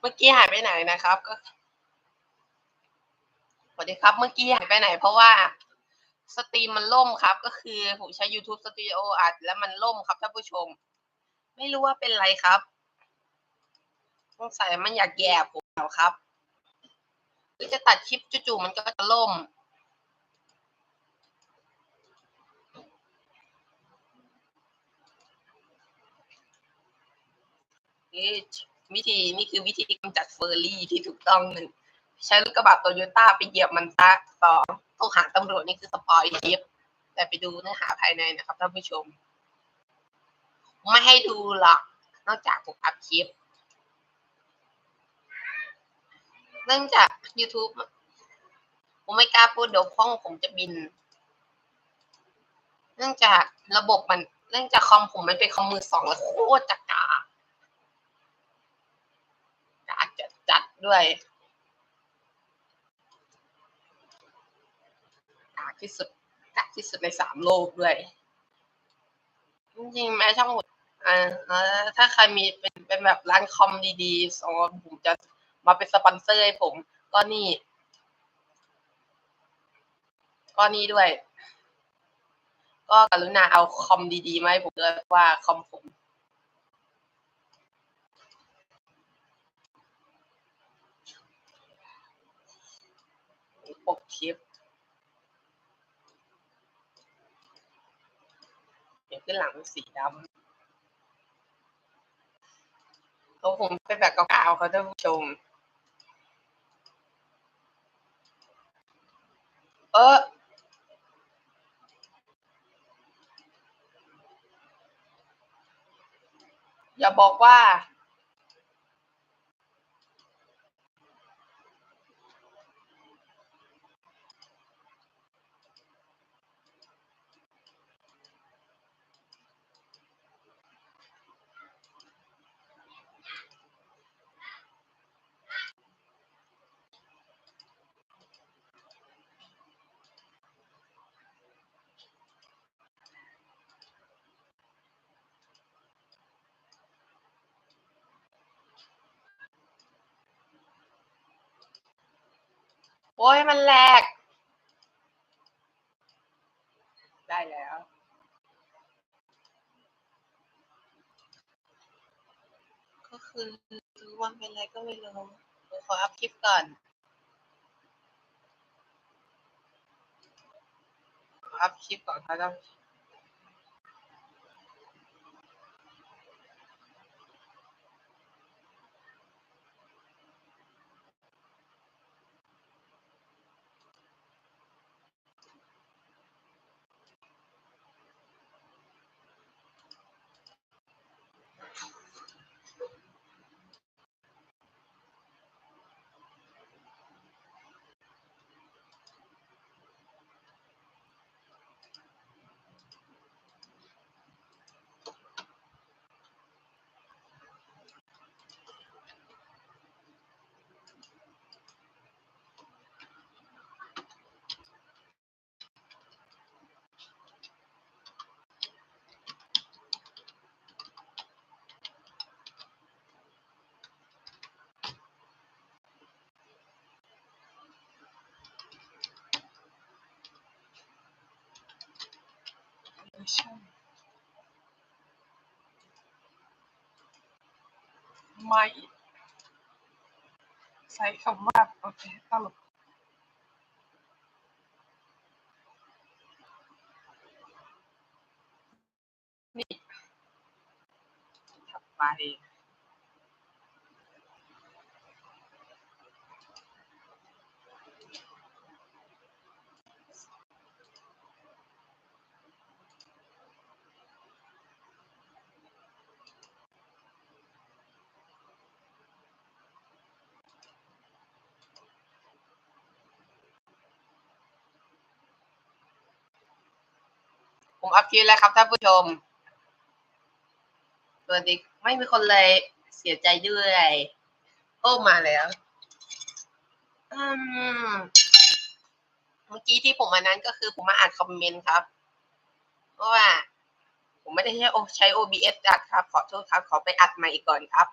เมื่อกี้หายไปไหนนะครับ ก็สวัสดีครับ เมื่อกี้หายไปไหน เพราะว่าสตรีมมันล่มครับ ก็คือผมใช้ YouTube Studio อัด แล้วมันล่มครับท่านผู้ชม ไม่รู้ว่าเป็นไรครับสงสัยมันอยากแย่ผมครับหรือจะตัดคลิปจู่ๆมันก็จะล่มนี่ วิธีนี่คือวิธีกำจัดเฟอร์รี่ที่ถูกต้องหนึ่งใช้รถกระบะโตโยต้าไปเหยียบมันซะสองโทรหาตำรวจนี่คือสปอยคลิปแต่ไปดูเนื้อหาภายในนะครับท่านผู้ชม ไม่ให้ดูหรอกนอกจากผมอัพคลิปเนื่องจาก YouTube ผมไม่กล้าพูดเดี๋ยวห้องผมจะบิน เนื่องจากระบบมัน เนื่องจากคอมผมมันเป็นคอมมือสองแล้วโคตรจะกากกากจั ด้วยกากที่สุดกากที่สุดในสามโลกด้วย จริงๆ แม้ช่องผมอ่าถ้าใครมีเป็นเป็นแบบร้านคอมดีๆสองผมจะมาเป็นสปอนเซอร์ให้ผม ก็นี่ ก็นี่ด้วย ก็กรุณาเอาคอมดีๆมาให้ผมด้วยว่าคอมผม ปกคลิปเดี๋ยวขึ้นหลังเป็นสีดำเขาผมเป็นแบบเก่าๆเขาท่านผู้ชม เอออย่าบอกว่า โอ้ยมันแหลก ได้แล้ว ก็คือวันเป็นอะไรก็ไม่รู้เดี๋ยวขออัพคลิปก่อนขออัพคลิปก่อนครับ ไม่ใส่คำว่าโอเคตลกนี่ถัดไป ผมอัพคลิปแล้วครับท่านผู้ชมสวัสดีไม่มีคนเลยเสียใจด้วย โอ้มาแล้ว อืมเมื่อกี้ที่ผมมานั้นก็คือผมมาอ่านคอมเมนต์ครับเพราะว่า ผมไม่ได้ใช้โอใช้ OBS อัดครับ ขอโทษครับ ขอไปอัดใหม่อีกก่อนครับ